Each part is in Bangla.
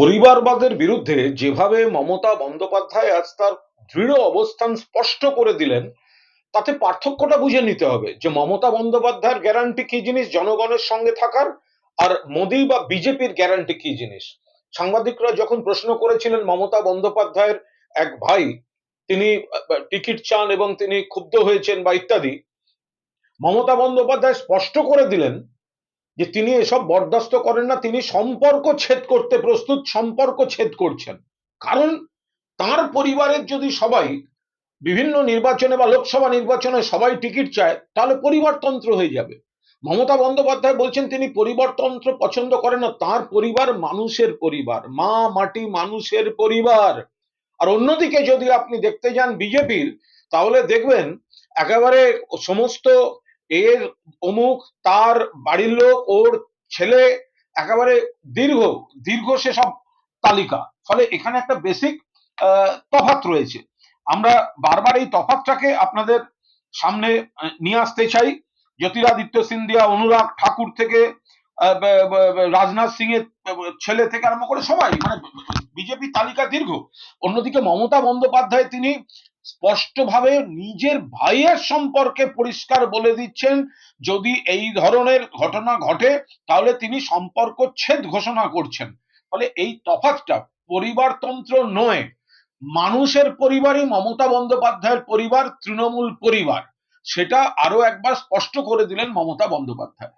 পরিবারবাদের বিরুদ্ধে যেভাবে মমতা বন্দ্যোপাধ্যায় আজ তার দৃঢ় অবস্থান স্পষ্ট করে দিলেন, তাতে পার্থক্যটা বুঝে নিতে হবে যে মমতা বন্দ্যোপাধ্যায়ের গ্যারান্টি কি জিনিস, জনগণের সঙ্গে থাকার, আর মোদী বা বিজেপির গ্যারান্টি কি জিনিস? সাংবাদিকরা যখন প্রশ্ন করেছিলেন মমতা বন্দ্যোপাধ্যায়ের এক ভাই, তিনি টিকিট চান এবং তিনি ক্ষুব্ধ হয়েছেন বা ইত্যাদি, মমতা বন্দ্যোপাধ্যায় স্পষ্ট করে দিলেন যে তিনি এসব বরদাস্ত করেন না, তিনি সম্পর্ক ছেদ করতে প্রস্তুত, সম্পর্ক ছেদ করছেন। কারণ তার পরিবারের যদি সবাই বিভিন্ন নির্বাচনে বা লোকসভা নির্বাচনে সবাই টিকিট চায়, তাহলে পরিবারতন্ত্র হয়ে যাবে। মমতা বন্দ্যোপাধ্যায় বলছেন, তিনি পরিবারতন্ত্র পছন্দ করেন না, তার পরিবার মানুষের পরিবার, মা, মাটি মানুষের পরিবার। আর অন্যদিকে যদি আপনি দেখতে যান বিজেপির, তাহলে দেখবেন একেবারে সমস্ত এর অমুক, তার বাড়ির লোক, ওর ছেলে একেবারে দীর্ঘ দীর্ঘ সেসব তালিকা। ফলে এখানে একটা বেসিক তফাৎ রয়েছে। আমরা বারবার এই তফাৎটাকে আপনাদের সামনে নিয়ে আসতে চাই। জ্যোতিরাদিত্য সিন্ধিয়া, অনুরাগ ঠাকুর থেকে রাজনাথ সিং এর ছেলে থেকে আরম্ভ করে সবাই মানে বিজেপি তালিকা দীর্ঘ। অন্যদিকে মমতা বন্দ্যোপাধ্যায় তিনি স্পষ্টভাবে নিজের ভাইয়ের সম্পর্কে পরিষ্কার বলে দিচ্ছেন, যদি এই ধরনের ঘটনা ঘটে, তাহলে তিনি সম্পর্ক ছেদ ঘোষণা করছেন। ফলে এই তফাৎটা পরিবারতন্ত্র নয়, মানুষের পরিবারই মমতা বন্দ্যোপাধ্যায়ের পরিবার, তৃণমূল পরিবার। সেটা আরও একবার স্পষ্ট করে দিলেন মমতা বন্দ্যোপাধ্যায়।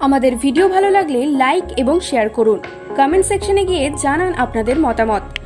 আমাদের ভিডিও ভালো লাগলে লাইক এবং শেয়ার করুন। কমেন্ট সেকশনে গিয়ে জানান আপনাদের মতামত।